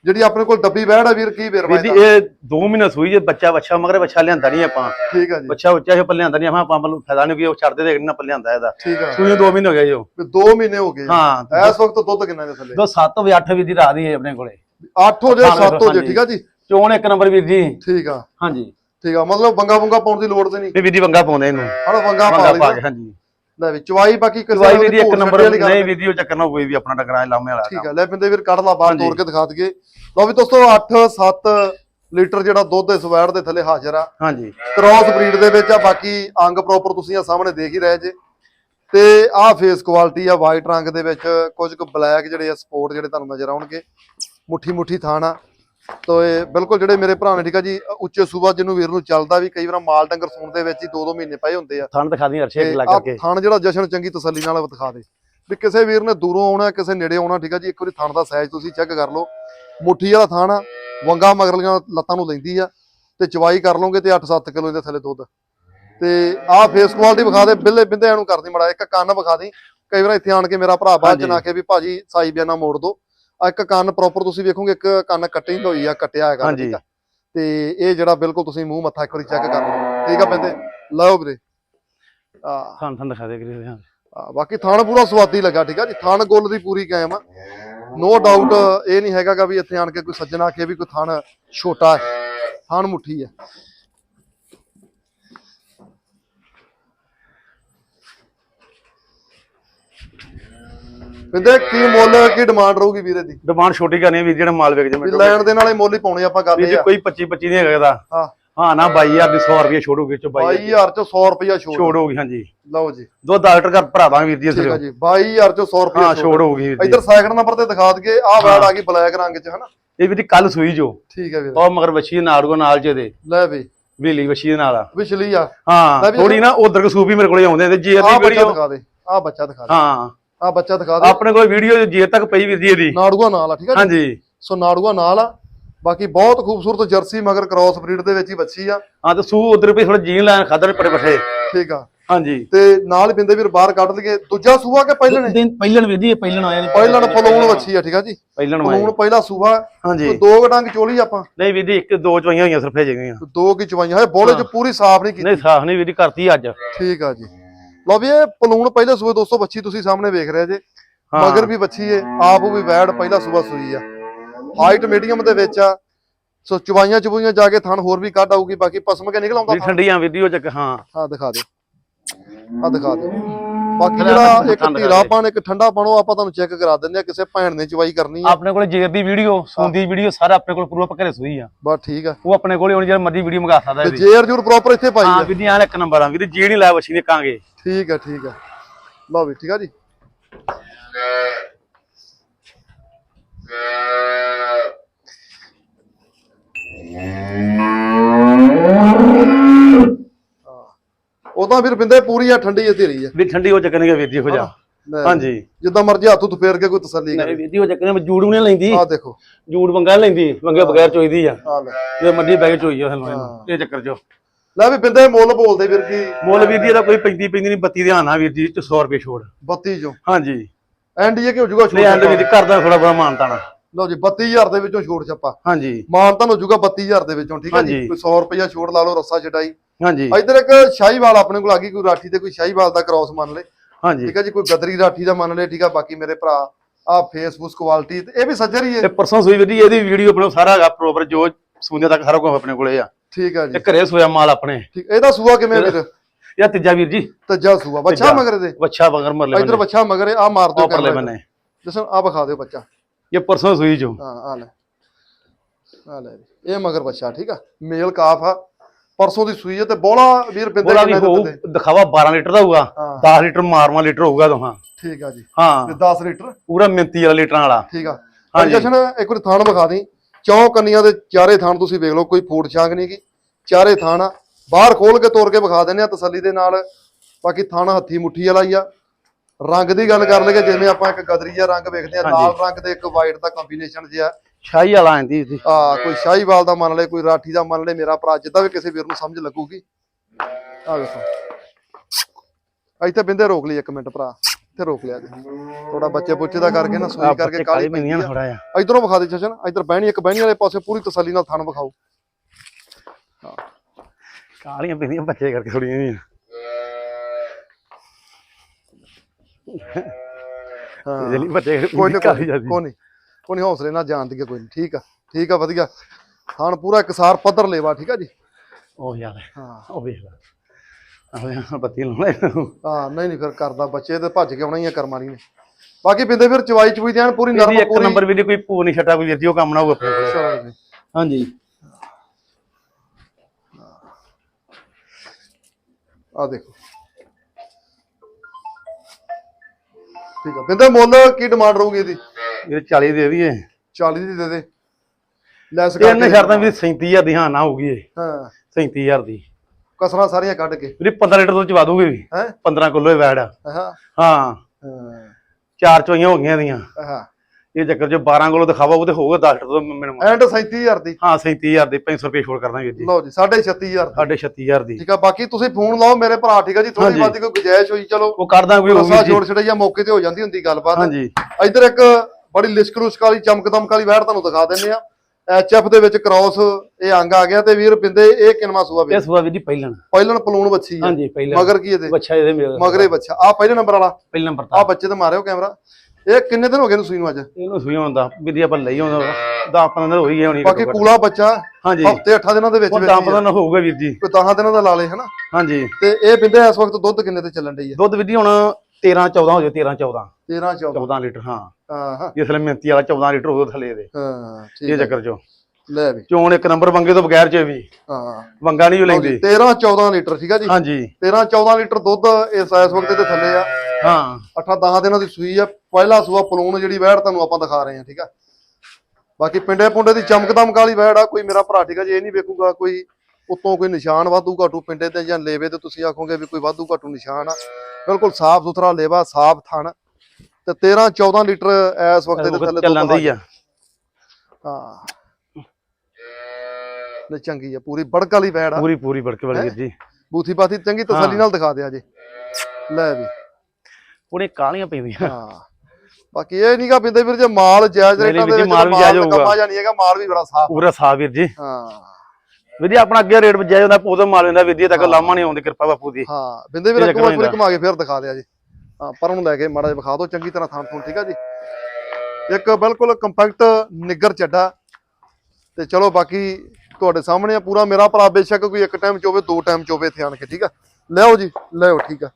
[SPEAKER 1] ਜਿਹੜੀ ਆਪਣੇ ਕੋਲ ਡੱਬੀ ਆ ਵੀਰ ਕੀ ਵੀਰ
[SPEAKER 2] ਵੀਰ ਜੀ
[SPEAKER 1] ਵਾਇਦਾ
[SPEAKER 2] ਇਹ 2 ਮਹੀਨੇ ਸੂਈ ਜੇ ਬੱਚਾ ਬੱਚਾ ਮਗਰ ਬੱਚਾ ਲਿਆਂਦਾ ਨਹੀਂ ਆਪਾਂ।
[SPEAKER 1] ਠੀਕ ਆ ਜੀ।
[SPEAKER 2] ਬੱਚਾ ਉੱਚਾ ਇਹ ਪੱਲੇ ਲਿਆਂਦਾ ਨਹੀਂ ਆਪਾਂ ਆਪਾਂ ਨੂੰ ਫਾਇਦਾ ਨਹੀਂ ਕਿ ਉਹ ਛੱਡਦੇ ਦੇ ਨਾ ਪੱਲੇ ਲਿਆਂਦਾ ਇਹਦਾ।
[SPEAKER 1] ਠੀਕ ਆ।
[SPEAKER 2] ਸੂਈ 2 ਮਹੀਨੇ ਹੋ ਗਏ ਜੋ
[SPEAKER 1] ਵੀ 2 ਮਹੀਨੇ ਹੋ ਗਏ।
[SPEAKER 2] ਹਾਂ।
[SPEAKER 1] ਇਸ ਵਕਤ ਦੁੱਧ ਕਿੰਨਾ ਦੇ ਥੱਲੇ?
[SPEAKER 2] ਦੋ 7 ਵਜੇ 8 ਵੀਰ ਦੀ ਰਾਤ ਹੀ ਹੈ ਆਪਣੇ ਕੋਲੇ।
[SPEAKER 1] 8 ਹੋ ਜੇ
[SPEAKER 2] ਹਾਂਜੀ।
[SPEAKER 1] 7 ਹੋ ਜੇ ਠੀਕ ਆ ਜੀ?
[SPEAKER 2] ਚੋਣ ਇੱਕ ਨੰਬਰ ਵੀਰ ਜੀ।
[SPEAKER 1] ਠੀਕ ਆ।
[SPEAKER 2] ਹਾਂਜੀ।
[SPEAKER 1] ਠੀਕ ਆ ਮਤਲਬ ਬੰਗਾ ਬੰਗਾ ਪਾਉਣ ਦੀ ਲੋੜ ਤੇ ਨਹੀਂ?
[SPEAKER 2] ਵੀ ਵੀਰ ਜੀ ਵੰਗਾ ਪਾਉਂਦੇ ਇਹਨੂੰ।
[SPEAKER 1] ਹਣ ਬੰਗਾ ਪਾ
[SPEAKER 2] ਵੰਗਾ ਪਾ
[SPEAKER 1] ਲਈ
[SPEAKER 2] ਕੇ ਹਾਂਜੀ।
[SPEAKER 1] ਲੈ ਵੀ ਚਵਾਈ ਬਾਕੀ
[SPEAKER 2] ਵੀਰ
[SPEAKER 1] ਵੇਲੇ
[SPEAKER 2] ਜੀ ਇੱਕ ਨੰਬਰ ਨਹੀਂ ਉਹ ਚੱਕਰ ਨਾ ਕੋਈ ਵੀ ਆਪਣਾ ਟਕਰਾਂ ਲਾਮੇ ਵਾਲਾ
[SPEAKER 1] ਠੀਕ ਆ ਲੈ ਪਿੰਦੇ ਵੀਰ ਕੱਢ ਲਾ ਬਾਹਰ। ਤੋੜ ਕੇ ਦਿਖਾ ਦਈਏ। ਲਓ ਵੀ ਦੋਸਤੋ 8-7 ਲੀਟਰ ਜਿਹੜਾ ਦੁੱਧ ਇਸ ਵੈੜ ਦੇ ਥੱਲੇ ਹਾਜ਼ਰ ਆ।
[SPEAKER 2] ਹਾਂਜੀ।
[SPEAKER 1] ਕ੍ਰਾਸ ਬਰੀਡ ਦੇ ਵਿੱਚ ਆ ਬਾਕੀ ਅੰਗ ਪ੍ਰੋਪਰ ਤੁਸੀਂ ਆ ਸਾਹਮਣੇ ਦੇਖ ਹੀ ਰਹੇ ਜੇ। ਤੇ ਆਹ ਫੇਸ ਕੁਆਲਿਟੀ ਆ ਵਾਈਟ ਰੰਗ ਦੇ ਵਿੱਚ ਕੁਝ ਕੁ ਬਲੈਕ ਜਿਹੜੇ ਆ ਸਪੋਰਟ ਜਿਹੜੇ ਤੁਹਾਨੂੰ ਨਜ਼ਰ ਆਉਣਗੇ। ਮੁੱਠੀ ਮੁੱਠੀ ਥਾਣ ਤੋ ਇਹ ਬਿਲਕੁਲ ਜਿਹੜੇ ਮੇਰੇ ਭਰਾ ਨੇ ਠੀਕ ਆ ਜੀ ਉੱਚੇ ਸੂਬਾ ਜਿਹਨੂੰ ਵੀਰ ਨੂੰ ਚੱਲਦਾ ਵੀ ਕਈ ਵਾਰ ਮਾਲ ਡੰਗਰ ਸੂਣ ਦੇ ਵਿੱਚ ਹੀ 2-2 ਮਹੀਨੇ ਪਏ ਹੁੰਦੇ ਆ।
[SPEAKER 2] ਥਣ ਦਿਖਾ ਦੀ ਅਰਸ਼ੇ ਲੱਗ ਕੇ
[SPEAKER 1] ਥਣ ਜਿਹੜਾ ਜਸ਼ਨ ਚੰਗੀ ਤਸੱਲੀ ਨਾਲ ਦਿਖਾ ਦੇ। ਵੀ ਕਿਸੇ ਵੀਰ ਨੇ ਦੂਰੋਂ ਆਉਣਾ ਕਿਸੇ ਨੇੜੇ ਆਉਣਾ ਠੀਕ ਆ ਜੀ ਇੱਕ ਵਾਰੀ ਥਣ ਦਾ ਸਾਈਜ਼ ਤੁਸੀਂ ਚੈੱਕ ਕਰ ਲਓ। ਮੁੱਠੀ ਵਾਲਾ ਥਣ ਆ ਵੰਗਾ ਮਗਰਲੀਆਂ ਲੱਤਾਂ ਨੂੰ ਲੈਂਦੀ ਆ ਤੇ ਚਵਾਈ ਕਰ ਲਓਗੇ ਤੇ 8-7 ਕਿਲੋ ਇਹਦੇ ਥੱਲੇ ਦੁੱਧ। ਤੇ ਆਹ ਫੇਸ ਕੁਆਲਿਟੀ ਵਿਖਾ ਦੇ ਬਿੱਲੇ ਬਿੰਦੇ ਨੂੰ ਕਰਦੀ ਮੜਾ ਇੱਕ ਕੰਨ ਵਿਖਾ ਦੇ ਕਈ ਵਾਰ ਇੱਥੇ ਆਣ ਕੇ ਮੇਰਾ ਭਰਾ ਬਾਅਦ ਚ। ਨਾ ਕੇ ਵੀ ਭਾਜੀ ਸਾਈ ਬਿਆਨਾ ਮੋੜ ਦੋ। ਆ ਇੱਕ ਕੰਨ ਪ੍ਰੋਪਰ ਤੁਸੀਂ ਵੇਖੋਗੇ ਇੱਕ ਕੰਨ ਕੱਟੀ ਹੋਈ ਆ ਕੱਟਿਆ ਹੈਗਾ
[SPEAKER 2] ਹਾਂਜੀ।
[SPEAKER 1] ਠੀਕ ਆ। ਤੇ ਇਹ ਜਿਹੜਾ ਬਿਲਕੁਲ ਤੁਸੀਂ ਮੂੰਹ ਮੱਥਾ ਇੱਕ ਵਾਰੀ ਚੈੱਕ ਕਰ ਲਓ। ਠੀਕ ਆ ਬਿੰਦੇ? ਲਓ ਵੀਰੇ। ਆ।
[SPEAKER 2] ਥਣ ਥਣ ਦਿਖਾ ਦੇ ਕਰੀ ਹਾਂ
[SPEAKER 1] ਆ, ਬਾਕੀ ਥਾਣ ਪੂਰਾ ਸਵਾਦੀ ਲੱਗਾ ਠੀਕ ਆ ਜੀ? ਥਾਣ ਗੁੱਲ ਦੀ ਪੂਰੀ ਕਾਇਮ ਆ। ਨੋ ਡਾਊਟ ਇਹ ਨਹੀਂ ਹੈਗਾਗਾ ਵੀ ਇੱਥੇ ਆਣ ਕੇ ਕੋਈ ਸੱਜਣਾ ਆਖੇ ਵੀ ਕੋਈ ਥਾਣ ਛੋਟਾ ਹੈ ਥਾਣ ਮੁੱਠੀ ਹੈ। ਪਿੰਦੇ ਕੀ ਮੁੱਲ ਕੀ ਡਿਮਾਂਡ ਰਹੂਗੀ ਵੀਰੇ ਦੀ।
[SPEAKER 2] ਡਿਮਾਂਡ ਛੋਟੀ ਕਰਨੀ ਹੈ ਵੀਰ ਜਿਹੜਾ ਮਾਲ ਵਿਕ
[SPEAKER 1] ਵੀ
[SPEAKER 2] ਜਾਵੇ
[SPEAKER 1] ਲੈਣ ਦੇ ਨਾਲੇ ਮੁੱਲ ਹੀ ਪਾਉਣੇ ਆਪਾਂ
[SPEAKER 2] ਵੀਰ
[SPEAKER 1] ਕਰਦੇ
[SPEAKER 2] ਜੀ ਕੋਈ 25 25 ਨਹੀਂ ਹੈਗਾ ਇਹਦਾ।
[SPEAKER 1] ਹਾਂ।
[SPEAKER 2] ਹਾਂ ਨਾ 22000 ਦੀ 100 ਰੁਪਏ ਛੋੜੂਗੀ ਚ 22000
[SPEAKER 1] 22000 ਚ 100 ਰੁਪਇਆ ਛੋੜ
[SPEAKER 2] ਛੋੜ ਹੋਊਗੀ ਹਾਂਜੀ।
[SPEAKER 1] ਲਓ ਜੀ।
[SPEAKER 2] ਦੋ ਡਾਕਟਰ ਘਰ ਭਰਾ ਦਾਂਗੇ ਵੀਰ ਜੀ
[SPEAKER 1] ਠੀਕ
[SPEAKER 2] ਇਸ
[SPEAKER 1] ਜੀ 22000 ਚ 100 ਰੁਪਇਆ
[SPEAKER 2] ਹਾਂ ਛੋੜ ਵੀਰ ਜੀ।
[SPEAKER 1] ਇੱਧਰ ਸੈਕਿੰਡ ਨੰਬਰ ਤੇ ਦਿਖਾ ਦਈਏ ਆਹ ਵੈੜ ਆ ਗਈ ਬਲੈਕ ਰੰਗ ਚ ਹਨਾ?
[SPEAKER 2] ਇਹ ਵੀਰ ਜੀ ਕੱਲ ਸੂਈ ਜੋ।
[SPEAKER 1] ਠੀਕ ਹੈ ਵੀਰੇ।
[SPEAKER 2] ਉਹ ਮਗਰ ਵੱਛੀ ਨਾੜੂਗਾ ਨਾਲ ਚ ਇਹਦੇ।
[SPEAKER 1] ਲੈ ਵੀ।
[SPEAKER 2] ਵੀਲੀ ਵੱਛੀ ਦੇ ਨਾਲ ਆ।
[SPEAKER 1] ਵਿਚਲੀ ਆ।
[SPEAKER 2] ਹਾਂ
[SPEAKER 1] ਵੀ
[SPEAKER 2] ਥੋੜੀ ਨਾ ਉਧਰ ਕਸੂਪ ਵੀ ਮੇਰੇ ਕੋਲੇ ਆਉਂਦੇ ਤੇ ਜੇ ਦੀ
[SPEAKER 1] ਬੱਚਾ
[SPEAKER 2] ਵੀਡੀਓ
[SPEAKER 1] ਦਿਖਾ ਦੇ ਆਹ ਬੱਚਾ ਦਿਖਾ ਦੇ।
[SPEAKER 2] ਹਾਂ।
[SPEAKER 1] ਆਹ ਬੱਚਾ ਦਿਖਾ ਦੇ।
[SPEAKER 2] ਆਪਣੇ ਕੋਲ ਵੀਡੀਓ ਜੇ ਤੱਕ ਪਈ ਵੀਰ ਜੀ ਇਹਦੀ।
[SPEAKER 1] ਨਾੜੂਆ ਨਾਲ ਆ ਠੀਕ ਆ ਜੀ?
[SPEAKER 2] ਹਾਂਜੀ।
[SPEAKER 1] ਸੋ ਨਾੜੂਆ ਨਾਲ ਆ। ਬਾਕੀ ਬਹੁਤ ਖੂਬਸੂਰਤ ਜਰਸੀ ਮਗਰ ਕ੍ਰਾਸ ਬਰੀਡ ਦੇ ਵਿੱਚ ਹੀ ਬੱਚੀ ਆ।
[SPEAKER 2] ਹਾਂ ਤੇ ਸੂ ਉਧਰ ਵੀ ਥੋੜਾ ਜੀਨ ਲੈਣ ਖਾਦਰ ਪਰੇ ਪਠੇ।
[SPEAKER 1] ਠੀਕ ਆ।
[SPEAKER 2] ਹਾਂਜੀ।
[SPEAKER 1] ਤੇ ਨਾਲ ਹੀ ਬਿੰਦੇ ਵੀਰ ਬਾਹਰ ਕੱਢ ਲਈਏ। ਦੂਜਾ ਸੂਆ ਕਿ ਪਹਿਲੇ ਨੇ
[SPEAKER 2] ਦਿਨ ਪਹਿਲਣ ਵੀਰ ਜੀ ਇਹ ਪਹਿਲਣ ਆਇਆ ਨਹੀਂ
[SPEAKER 1] ਪਹਿਲਾਂ ਪਲੂਣ ਵੱਛੀ ਆ ਠੀਕ ਆ ਜੀ?
[SPEAKER 2] ਪਹਿਲਣ ਆਇਆ
[SPEAKER 1] ਪਹਿਲਾ ਸੂਆ।
[SPEAKER 2] ਹਾਂਜੀ।
[SPEAKER 1] ਦੋ ਡੰਗ ਚੋਲੀ ਆਪਾਂ?
[SPEAKER 2] ਨਹੀਂ ਵੀਰ ਜੀ ਇੱਕ ਦੋ ਚਵਾਈਆਂ ਹੋਈਆਂ ਸਿਰਫ ਹਜੇ ਗਈਆਂ
[SPEAKER 1] ਦੋ ਕੀ ਚਵਾਈਆਂ ਹੈ ਬੋਲੇ ਚ ਪੂਰੀ ਸਾਫ਼ ਨਹੀਂ ਕੀਤੀ।
[SPEAKER 2] ਨਹੀਂ ਸਾਫ਼ ਨਹੀਂ ਵੀਰ ਜੀ ਕਰਤੀ ਅੱਜ।
[SPEAKER 1] ਠੀਕ ਆ ਜੀ। ਲਓ ਵੀ ਇਹ ਪਲੂਣ ਪਹਿਲੇ ਸੂਏ ਦੋਸਤੋ ਬੱਚੀ ਤੁਸੀਂ ਸਾਹਮਣੇ ਵੇਖ ਰਹੇ ਜੇ।
[SPEAKER 2] ਹਾਂ।
[SPEAKER 1] ਮਗਰ ਵੀ ਬੱਚੀ ਏ ਆਪ ਵੀ ਵੈੜ ਪਹਿਲਾ ਸੂਆ ਸੂਈ ਆ। ਹਾਈਟ ਮੀਡੀਅਮ ਦੇ ਵਿੱਚ ਆ। ਸੋ ਚਵਾਈਆਂ ਚਬੂਈਆਂ ਜਾ ਕੇ ਥਣ ਹੋਰ ਵੀ ਕੱਢ ਆਊਗੀ ਬਾਕੀ ਪਸਮ ਕੇ ਨਿਕਲ ਆਉਂਦਾ
[SPEAKER 2] ਠੰਡੀਆਂ ਉਹ ਚੱਕ ਹਾਂ।
[SPEAKER 1] ਆ ਦਿਖਾ ਦਿਓ। ਆ ਦਿਖਾ ਦਿਓ। ਬਾਕੀ ਜਿਹੜਾ ਇੱਕ
[SPEAKER 2] ਠੰਡ
[SPEAKER 1] ਧੀਰਾ ਪਾਣ ਇੱਕ ਠੰਡਾ ਪਾਣੋ ਆਪਾਂ ਤੁਹਾਨੂੰ ਚੈੱਕ ਕਰਾ ਦਿੰਦੇ ਆ ਕਿਸੇ ਭੈਣ ਨੇ ਚਵਾਈ ਕਰਨੀ ਆ।
[SPEAKER 2] ਆਪਣੇ ਕੋਲ ਜੇਰ ਦੀ ਵੀਡੀਓ ਸੌਂਦੀ ਵੀਡੀਓ ਸਾਰਾ ਆਪਣੇ ਕੋਲ ਪੂਰਾ ਘਰੇ ਸੂਈ ਆ।
[SPEAKER 1] ਬਸ ਠੀਕ ਆ।
[SPEAKER 2] ਉਹ ਆਪਣੇ ਕੋਲ ਹੁਣ ਜਿਹੜਾ ਮਰਜ਼ੀ ਵੀਡੀਓ ਮੰਗਾ ਸਕਦਾ ਹੈ
[SPEAKER 1] ਜੇਰ ਜੂਰ ਪ੍ਰੋਪਰ ਇੱਥੇ ਪਾਈ
[SPEAKER 2] ਹਾਂ
[SPEAKER 1] ਆ
[SPEAKER 2] ਵੀਰ ਜੀ ਆਹ ਇੱਕ ਨੰਬਰ ਆ। ਵੀਰ ਜੀ ਜਿਹੜੀ ਲੈ ਵਛੀ ਦੇਖਾਂਗੇ
[SPEAKER 1] ਠੀਕ ਆ ਠੀਕ ਆ। ਲਓ ਵੀ ਠੀਕ ਆ ਜੀ। ਉਹ ਤਾਂ ਵੀਰ ਬਿੰਦੇ ਪੂਰੀ ਆ ਠੰਡੀ ਆ ਧੀਰੀ ਆ।
[SPEAKER 2] ਵੀ ਠੰਡੀ ਉਹ ਚੱਕਣਗੇ ਵੀਰ ਜੀ ਹੋ ਜਾ।
[SPEAKER 1] ਲੈ,
[SPEAKER 2] ਹਾਂਜੀ।
[SPEAKER 1] ਜਿੱਦਾਂ ਮਰਜ਼ੀ ਹੱਥ ਉੱਤ ਫੇਰ ਕੇ ਕੋਈ ਤਸੱਲੀ
[SPEAKER 2] ਨਹੀਂ
[SPEAKER 1] ਕਰੇ।
[SPEAKER 2] ਵੀਰ ਜੀ ਉਹ ਚੱਕਣੇ ਜੂੜ ਵੀ ਨਹੀਂ ਲੈਂਦੀ।
[SPEAKER 1] ਆ ਦੇਖੋ।
[SPEAKER 2] ਜੂੜ ਨੀ ਲੈਂਦੀ ਵੰਗੇ ਬਗੈਰ ਚੋਈਦੀ ਆ।
[SPEAKER 1] ਆ ਲੈ।
[SPEAKER 2] ਜੇ ਮਰਜ਼ੀ ਬੈ ਕੇ ਚੋਈ ਆ ਸਾਨੂੰ ਇਹਨੂੰ। ਇਹ ਚੱਕਰ ਜੋ
[SPEAKER 1] ਲੈ ਵੀ ਬਿੰਦੇ ਮੁੱਲ ਬੋਲਦੇ ਵੀਰ ਕੀ
[SPEAKER 2] ਮੁੱਲ ਵੀਰ ਜੀ ਇਹਦਾ ਕੋਈ 35 ਪੈਂਦੀ ਨਹੀਂ 32 ਦੇ ਆਣਾ ਵੀਰ ਜੀ ਤੇ 100 ਰੁਪਏ ਛੋੜ।
[SPEAKER 1] 32 ਚੋਂ।
[SPEAKER 2] ਹਾਂਜੀ।
[SPEAKER 1] ਐਂਡ ਇਹ ਕਿ ਹੋ ਜਾਊਗਾ
[SPEAKER 2] ਨਹੀਂ ਐਂਡ ਵੀਰ ਜੀ ਕਰਦਾ ਥੋੜਾ ਬੜਾ ਮਾਨਤਾਣਾ
[SPEAKER 1] ਲਓ ਜੀ 32000 ਦੇ ਵਿੱਚੋਂ ਛੋਟ ਛੱਪਾ।
[SPEAKER 2] ਹਾਂਜੀ।
[SPEAKER 1] ਮਾਨ ਤਾਂ ਹੋ ਜਾਊਗਾ 32000 ਦੇ ਵਿੱਚੋਂ ਠੀਕ ਹੈ ਜੀ। ਕੋਈ 100 ਰੁਪਇਆ ਛੋਟ ਲਾ ਲਓ ਰੱਸਾ ਛਟਾਈ।
[SPEAKER 2] ਹਾਂਜੀ।
[SPEAKER 1] ਇੱਧਰ ਇੱਕ ਸ਼ਾਹੀਵਾਲ ਆਪਣੇ ਕੋਲ ਆ ਗਈ ਕੋਈ ਰਾਠੀ ਤੇ ਕੋਈ ਸ਼ਾਹੀਵਾਲ ਦਾ ਕ੍ਰਾਸ ਮੰਨ ਲੇ।
[SPEAKER 2] ਹਾਂਜੀ।
[SPEAKER 1] ਠੀਕ ਹੈ ਜੀ ਕੋਈ ਗਦਰੀ ਰਾਠੀ ਦਾ ਮੰਨ ਲੇ ਠੀਕ ਆ ਬਾਕੀ ਮੇਰੇ ਭਰਾ ਆ ਫੇਸਬੁੱਕ ਕੁਆਲਿਟੀ ਤੇ ਇਹ ਵੀ ਸੱਜਰ ਹੀ
[SPEAKER 2] ਤੇ
[SPEAKER 1] ਹੈ
[SPEAKER 2] ਪਰਸੋਂ ਸੂਈ ਜੀ ਇਹਦੀ ਵੀਡੀਓ ਆਪਣੇ ਸਾਰਾ ਹੈਗਾ ਪ੍ਰੋਪਰ ਜੋ ਸੂੰਦੇ ਤੱਕ ਸਾਰਾ ਕੁਝ ਆਪਣੇ ਕੋਲੇ ਆ।
[SPEAKER 1] ਠੀਕ
[SPEAKER 2] ਤੇ
[SPEAKER 1] ਜੀ।
[SPEAKER 2] ਘਰੇ ਸੋਇਆ ਮਾਲ ਆਪਣੇ।
[SPEAKER 1] ਠੀਕ ਇਹਦਾ ਸੂਆ ਕਿਵੇਂ ਵੀਰ?
[SPEAKER 2] ਇਹ ਤੀਜਾ ਵੀਰ ਜੀ।
[SPEAKER 1] ਤੱਜਾ ਸੂਆ ਬੱਚਾ। ਮਗਰ ਦੇ
[SPEAKER 2] ਵੱਛਾ ਵਗਰ ਮਰਲੇ
[SPEAKER 1] ਇੱਧਰ ਬੱਚਾ ਮਗਰ ਆ ਮਾਰ
[SPEAKER 2] ਉਹ ਪਰਲੇ
[SPEAKER 1] camera
[SPEAKER 2] ਬੰਨੇ।
[SPEAKER 1] ਜਸਨ ਆ ਵਿਖਾ ਦਿਓ ਬੱਚਾ।
[SPEAKER 2] ਇਹ ਪਰਸੋਂ ਸੂਈ ਜੋ
[SPEAKER 1] ਹਾਂ ਆ ਲੈ। ਆ ਲੈ ਜੀ। ਇਹ ਮਗਰ ਬੱਚਾ ਠੀਕ ਆ? ਮੇਲ ਕਾਫ ਆ। ਪਰਸੋਂ ਦੀ ਸੂਈ ਹੈ ਤੇ ਬੋਲਾ ਵੀਰ ਬਿੰਦੇ
[SPEAKER 2] ਬੋਲਾ ਵੀ
[SPEAKER 1] ਕਿੰਨੇ
[SPEAKER 2] ਹੋਊ।
[SPEAKER 1] ਦਿੱਤੇ?
[SPEAKER 2] ਦਿਖਾਵਾ 12 ਲੀਟਰ ਦਾ ਹੋਊਗਾ।
[SPEAKER 1] ਹਾਂ।
[SPEAKER 2] 10 ਲੀਟਰ ਮਾਰਵਾ ਲੀਟਰ ਹੋਊਗਾ ਦੋਹਾਂ।
[SPEAKER 1] ਠੀਕ ਆ ਜੀ।
[SPEAKER 2] ਹਾਂ।
[SPEAKER 1] ਤੇ 10 ਲੀਟਰ?
[SPEAKER 2] ਪੂਰਾ ਮਿੰਤੀ ਵਾਲਾ ਲੀਟਰਾਂ ਵਾਲਾ।
[SPEAKER 1] ਠੀਕ ਆ।
[SPEAKER 2] ਹਾਂਜੀ।
[SPEAKER 1] ਜਸ਼ਨ ਇੱਕ ਵਾਰ ਥਾਣ ਵਿਖਾ ਦੇ। ਚੌ ਕੰਨੀਆਂ ਦੇ ਚਾਰੇ ਥਾਣ ਤੁਸੀਂ ਵੇਖ ਲਓ ਕੋਈ ਫੂਟ ਛਾਂਗ ਨਹੀਂ ਗੀ। ਚਾਰੇ ਥਾਣ ਆ। ਬਾਹਰ ਖੋਲ ਕੇ ਤੋੜ ਕੇ ਵਿਖਾ ਦਿੰਦੇ ਆ ਤਸੱਲੀ ਦੇ ਨਾਲ। ਬਾਕੀ ਥਾਣ ਹੱਥੀ ਮੁੱਠੀ ਵਾਲਾ ਹੀ ਆ। ਰੰਗ ਦੀ ਗੱਲ ਕਰ ਲਈਏ ਜਿਵੇਂ ਆਪਾਂ ਇੱਕ ਗਦਰੀਆ ਰੰਗ ਵੇਖਦੇ ਆ। ਲਾਲ ਰੰਗ ਤੇ ਇੱਕ ਵਾਈਟ ਦਾ ਕੰਬੀਨੇਸ਼ਨ ਜਿਹਾ।
[SPEAKER 2] ਸ਼ਾਹੀ ਵਾਲਾ ਆਂਦੀ ਸੀ।
[SPEAKER 1] ਆ ਕੋਈ ਸ਼ਾਹੀਵਾਲ ਦਾ ਮੰਨ ਲੈ ਕੋਈ ਰਾਠੀ ਦਾ ਮੰਨ ਲੈ ਮੇਰਾ ਭਰਾ ਜਿੱਦਾਂ ਵੀ ਕਿਸੇ ਵੀਰ ਨੂੰ ਸਮਝ ਲੱਗੂਗੀ। ਆ ਵੇਖੋ। ਇੱਥੇ ਬਿੰਦੇ ਰੋਕ ਲਈ ਇੱਕ ਮਿੰਟ ਭਰਾ ਇੱਥੇ ਰੋਕ ਲਿਆ ਜੀ। ਥੋੜਾ ਬੱਚੇ ਪੁੱਛੇ ਦਾ ਕਰਕੇ ਨਾ ਸੂਈ ਕਰਕੇ ਕਾਲੀ ਪੈਂਦੀ ਆ
[SPEAKER 2] ਥੋੜਾ ਜਿਹਾ।
[SPEAKER 1] ਇਧਰੋਂ ਵਿਖਾ ਦੇ ਜਸ਼ਨ ਇਧਰ ਬਹਿਣੀ ਇੱਕ ਬਹਿਣੀ ਵਾਲੇ ਪਾਸੇ ਪੂਰੀ ਤਸੱਲੀ ਨਾਲ ਥਣ ਵਿਖਾਓ।
[SPEAKER 2] ਕਾਲੀਆਂ ਪੈਂਦੀਆਂ ਬੱਚੇ ਕਰਕੇ ਥੋੜੀਆਂ ਜਿਹੀਆਂ।
[SPEAKER 1] ਹਾਂ। ਕੋਈ ਨਹੀਂ
[SPEAKER 2] ਕਾਲੀ
[SPEAKER 1] ਕੋਈ
[SPEAKER 2] ਜਾਂਦੀ
[SPEAKER 1] ਨਹੀਂ ਕੋਈ ਨਹੀਂ ਹੌਸਲੇ ਨਾਲ ਜਾਣ ਦੀ ਕੋਈ ਨਹੀਂ ਠੀਕ ਆ ਠੀਕ ਆ ਵਧੀਆ। ਥਣ ਪੂਰਾ ਇਕਸਾਰ ਪੱਧਰ ਲੈਵਾ ਠੀਕ ਆ ਜੀ?
[SPEAKER 2] ਉਹ ਯਾਰ
[SPEAKER 1] ਹਾਂ।
[SPEAKER 2] ਉਹ ਵੇਖ ਲੈ। ਆਹ ਬੱਤੀ ਲਾਉਣਾ।
[SPEAKER 1] ਹਾਂ ਨਹੀਂ ਨਹੀਂ ਫਿਰ ਕਰਦਾ ਬੱਚੇ ਤੇ ਭੱਜ ਕੇ ਆਉਣਾ ਹੀ ਆ ਕਰਮਾਰੀ ਨੇ। ਬਾਕੀ ਬਿੰਦੇ ਫਿਰ ਚਵਾਈ ਚੁਈ ਦੇਣ ਪੂਰੀ ਨਰਮ
[SPEAKER 2] ਇੱਕ
[SPEAKER 1] ਪੂਰੀ
[SPEAKER 2] ਨੰਬਰ ਵੀ ਦੀ ਕੋਈ ਭੂ ਨਹੀਂ ਛੱਟਾ ਕੋਈ ਵੀਰ ਜੀ ਉਹ ਕੰਮ ਨਾ ਹੋਊ ਆਪਣੇ ਕੋਲ। ਹਾਂਜੀ।
[SPEAKER 1] ਆ ਦੇਖੋ। ਠੀਕ ਆ। ਬਿੰਦੇ ਮੁੱਲ ਕੀ ਡਿਮਾਂਡ ਰਹੂਗੀ ਇਹਦੀ?
[SPEAKER 2] ਇਹ 40 ਦੇ ਦਈਏ।
[SPEAKER 1] 40 ਦੀ ਦੇ ਦੇ। ਲੈਸ
[SPEAKER 2] ਤਿੰਨ
[SPEAKER 1] ਕਰਕੇ।
[SPEAKER 2] ਸ਼ਰਤਾਂ ਵੀ 37000 ਦੀ ਹਾਂ ਨਾ ਹੋਊਗੀ ਇਹ।
[SPEAKER 1] ਹਾਂ।
[SPEAKER 2] 37000 ਦੀ।
[SPEAKER 1] ਕਸਰਾਂ ਸਾਰੀਆਂ ਕੱਢ ਕੇ।
[SPEAKER 2] ਵੀਰੇ 15 ਲੀਟਰ ਤੋਂ ਚਵਾ ਦੂਗੇ ਵੀ।
[SPEAKER 1] ਹੈ?
[SPEAKER 2] 15 ਕਿਲੋ ਹੀ ਵੈੜ
[SPEAKER 1] ਹਾਂ।
[SPEAKER 2] ਹਾਂ। ਚਾਰ ਚੋਈਆਂ ਹੋ ਗਈਆਂ ਦੀਆਂ
[SPEAKER 1] ਹਾਂ।
[SPEAKER 2] ਇਹ ਚੱਕਰ ਚ 12 ਕਿਲੋ ਦਿਖਾਵਾ ਉਹ ਤੇ ਹੋਊਗਾ 10 ਲੀਟਰ ਤੋਂ ਮਿਨੀਮਮ
[SPEAKER 1] ਐਂਡ 37000 ਦੀ।
[SPEAKER 2] ਹਾਂ 37000 ਦੀ 500 ਰੁਪਏ ਛੋੜ ਕਰਦਾਂਗੇ ਜੀ।
[SPEAKER 1] ਲਓ ਜੀ 36500
[SPEAKER 2] ਸਾਡੇ 36000 ਦੀ।
[SPEAKER 1] ਠੀਕ ਆ ਬਾਕੀ ਤੁਸੀਂ ਫੋਨ ਲਾਓ ਮੇਰੇ ਭਰਾ ਠੀਕ ਆ ਜੀ ਥੋੜੀ। ਬਾਤੀ ਕੋਈ ਗੁਜਾਇਸ਼ ਹੋਈ ਚਲੋ।
[SPEAKER 2] ਉਹ ਕਰਦਾਂ ਕੋਈ ਹੋਊਗੀ
[SPEAKER 1] ਜੋੜ
[SPEAKER 2] ਜੀ।
[SPEAKER 1] ਛੜਈਆ ਮੌਕੇ ਤੇ ਹੋ ਜਾਂਦੀ ਹੁੰਦੀ ਗੱਲਬਾਤ।
[SPEAKER 2] ਹਾਂਜੀ।
[SPEAKER 1] ਇੱਧਰ ਇੱਕ ਬੜੀ ਲਿਸ਼ਕ ਲੁਸ਼ਕ ਵਾਲੀ ਚਮਕ ਦਮਕ ਵਾਲੀ ਵੈੜ ਤੁਹਾਨੂੰ ਦਿਖਾ ਦਿੰਨੇ ਆ। ਐਚਐਫ ਦੇ ਵਿੱਚ ਕ੍ਰਾਸ ਇਹ ਅੰਗ ਆ ਗਿਆ ਤੇ ਵੀਰ ਪਿੰਦੇ ਇਹ ਕਿਨਵਾ ਸੂਆ ਵੀ
[SPEAKER 2] ਇਸ ਵਾਰ ਵੀ ਜੀ ਪਹਿਲਣ।
[SPEAKER 1] ਪਹਿਲਣ ਪਲੂਣ ਬੱਚੀ
[SPEAKER 2] ਹਾਂਜੀ ਪਹਿਲਣ।
[SPEAKER 1] ਮਗਰ ਕੀ ਇਹਦੇ?
[SPEAKER 2] ਬੱਚਾ ਇਹਦੇ
[SPEAKER 1] ਮਗਰੇ ਬੱਚਾ ਆ ਪਹਿਲੇ ਨੰਬਰ ਵਾਲਾ।
[SPEAKER 2] ਪਹਿਲਾਂ ਨੰਬਰ
[SPEAKER 1] ਆ ਬੱਚੇ ਤੇ ਮਾਰਿਓ ਕੈਮਰਾ। ਇਹ ਕਿੰਨੇ ਦਿਨ ਹੋ ਗਏ ਨੂੰ ਸੂਈ ਨੂੰ ਅੱਜ?
[SPEAKER 2] ਇਹਨੂੰ ਸੂਈ ਹੁੰਦਾ ਵੀ ਆਪਾਂ ਲਈ ਆਉਂਦਾ 10 15 ਦਿਨ ਹੋ ਹੀ ਗਏ ਹੋਣੀ
[SPEAKER 1] ਬਾਕੀ ਕੂਲਾ ਬੱਚਾ
[SPEAKER 2] ਹਾਂਜੀ।
[SPEAKER 1] ਹਫ਼ਤੇ 8 ਦਿਨਾਂ ਦੇ ਵਿੱਚ ਵਿੱਚ
[SPEAKER 2] 10
[SPEAKER 1] ਹੀ ਆ।
[SPEAKER 2] 15 ਦਿਨ ਹੋਊਗਾ ਵੀਰ ਜੀ।
[SPEAKER 1] ਕੋਈ 10 ਦਿਨਾਂ ਦਾ ਲਾ ਲੇ ਹਨਾ?
[SPEAKER 2] ਹਾਂਜੀ।
[SPEAKER 1] ਤੇ ਇਹ ਪਿੰਦੇ ਇਸ ਵਕਤ ਦੁੱਧ ਕਿੰਨੇ ਤੇ ਚੱਲਣ ਡਈ ਆ?
[SPEAKER 2] ਦੁੱਧ ਵੀਰ ਜੀ ਹੁਣ 13 14 ਹੋ ਜਾਓ 13 14
[SPEAKER 1] 13 14
[SPEAKER 2] 14 ਲੀਟਰ ਹਾਂ।
[SPEAKER 1] ਹਾਂ ਹਾਂ
[SPEAKER 2] ਇਸ ਲਈ ਮਿਹਨਤੀ ਵਾਲਾ 14 ਲੀਟਰ ਹੋਊਗਾ ਥੱਲੇ ਦੇ
[SPEAKER 1] ਹਾਂ
[SPEAKER 2] ਇਹ
[SPEAKER 1] ਠੀਕ ਹੈ
[SPEAKER 2] ਚੱਕਰ ਚੋਂ।
[SPEAKER 1] ਲੈ ਵੀ।
[SPEAKER 2] ਚੋਣ ਇੱਕ ਨੰਬਰ ਵੰਗੇ ਤੋਂ ਬਗੈਰ ਚ ਵੀ।
[SPEAKER 1] ਹਾਂ।
[SPEAKER 2] ਵੰਗਾ ਨਹੀਂ ਲੈਂਦੇ।
[SPEAKER 1] 13 14 ਲੀਟਰ ਠੀਕ ਆ ਜੀ?
[SPEAKER 2] ਹਾਂਜੀ।
[SPEAKER 1] 13 14 ਲੀਟਰ ਦੁੱਧ ਇਸ ਇਸ ਵਕਤ ਦੇ ਥੱਲੇ ਆ।
[SPEAKER 2] ਹਾਂ।
[SPEAKER 1] 8 10 ਦਿਨਾਂ ਦੀ ਸੂਈ ਆ ਪਹਿਲਾ ਸੂਆ ਪਲੂਣ ਜਿਹੜੀ ਵਹਿੜ ਤੁਹਾਨੂੰ ਆਪਾਂ ਦਿਖਾ ਰਹੇ ਹਾਂ ਠੀਕ ਆ? ਬਾਕੀ ਪਿੰਡੇ ਪੁੰਡੇ ਦੀ ਚਮਕਦਮ ਕਾਲੀ ਵਹਿੜ ਆ ਕੋਈ ਮੇਰਾ ਭਰਾ ਠੀਕ ਆ ਜੀ ਇਹ ਨਹੀਂ ਵੇਖੂਗਾ ਕੋਈ ਉੱਤੋਂ ਕੋਈ ਨਿਸ਼ਾਨ ਵਾਧੂ ਘਾਟੂ ਪਿੰਡੇ ਤੇ ਜਾਂ ਲੇਵੇ ਤੇ ਤੁਸੀਂ ਆਖੋਗੇ ਵੀ ਕੋਈ ਵਾਧੂ ਘਾਟੂ ਨਿਸ਼ਾਨ ਆ। ਬਿਲਕੁਲ ਸਾਫ਼ ਸੁਥਰਾ ਲੇਵਾ ਸਾਫ਼ ਥਣ ਤੇ 13 14 ਲੀਟਰ ਇਸ ਵਕਤ ਦੇ ਥੱਲੇ ਦੁੱਧ
[SPEAKER 2] ਦੀ ਆ।
[SPEAKER 1] ਹਾਂ। ਨੇ ਚੰਗੀ ਆ ਪੂਰੀ ਬੜਕ ਵਾਲੀ ਵੈੜ ਆ।
[SPEAKER 2] ਪੂਰੀ ਪੂਰੀ ਬੜਕੇ ਵਾਲੀ ਜੀ।
[SPEAKER 1] ਬੂਥੀ ਪਾਥੀ ਚੰਗੀ ਤਸੱਲੀ
[SPEAKER 2] ਹਾਂ।
[SPEAKER 1] ਨਾਲ ਦਿਖਾ ਦਿਆ ਜੀ। ਲੈ ਵੀ।
[SPEAKER 2] ਪੂਰੇ ਕਾਲੀਆਂ ਪੈਂਦੀਆਂ
[SPEAKER 1] ਹਾਂ। ਬਾਕੀ ਇਹ ਨਹੀਂਗਾ ਬਿੰਦੇ ਵੀਰ ਜੇ ਮਾਲ ਜਾਇਜ਼ ਰੇਟਾਂ ਦੇ ਵਿੱਚ
[SPEAKER 2] ਮਾਲ ਵੀ ਜਾਇਜ਼ ਹੋਊਗਾ।
[SPEAKER 1] ਜਾਂ ਨਹੀਂ ਹੈਗਾ ਮਾਲ ਵੀ ਬੜਾ ਸਾਫ਼।
[SPEAKER 2] ਪੂਰਾ ਸਾਫ਼ ਵੀਰ ਜੀ।
[SPEAKER 1] ਹਾਂ।
[SPEAKER 2] ਵੀਰ ਜੀ ਆਪਣਾ ਅੱਗੇ ਰੇਟ ਵੱਜਿਆ ਜਾਂਦਾ ਉਦੋਂ ਮਾਲ ਹੁੰਦਾ ਵੀਰ ਜੀ ਤੱਕ ਲਾਮਾ ਨਹੀਂ ਆਉਂਦੀ ਕਿਰਪਾ ਬਾਪੂ ਦੀ।
[SPEAKER 1] ਹਾਂ ਬਿੰਦੇ ਵੀਰ ਇੱਕ ਵਾਰ ਪੂਰੀ ਘੁਮਾ ਕੇ ਫਿਰ ਦਿਖਾ ਦਿਆ ਜੀ। ਹਾਂ ਪਰ ਉਹਨੂੰ ਲੈ ਕੇ ਮਾੜਾ ਜਿਹਾ ਵਿਖਾ ਦਿਓ ਚੰਗੀ ਤਰ੍ਹਾਂ ਥਾਂ ਥੂਣ ਠੀਕ ਆ ਜੀ। ਇੱਕ ਬਿਲਕੁਲ ਕੰਪੈਕਟ ਨਿੱਗਰ ਚੱਡਾ। ਤੇ ਚਲੋ ਬਾਕੀ ਤੁਹਾਡੇ ਸਾਹਮਣੇ ਆ ਪੂਰਾ ਮੇਰਾ ਭਰਾ ਬੇਸ਼ੱਕ ਕੋਈ ਇੱਕ ਟਾਈਮ ਚੋਵੇ ਦੋ ਟਾਈਮ ਚੋਵੇ ਇੱਥੇ ਆਣ ਕੇ ਠੀਕ ਆ। ਲਿਆਓ ਜੀ ਲਿਆਓ ਠੀਕ ਆ।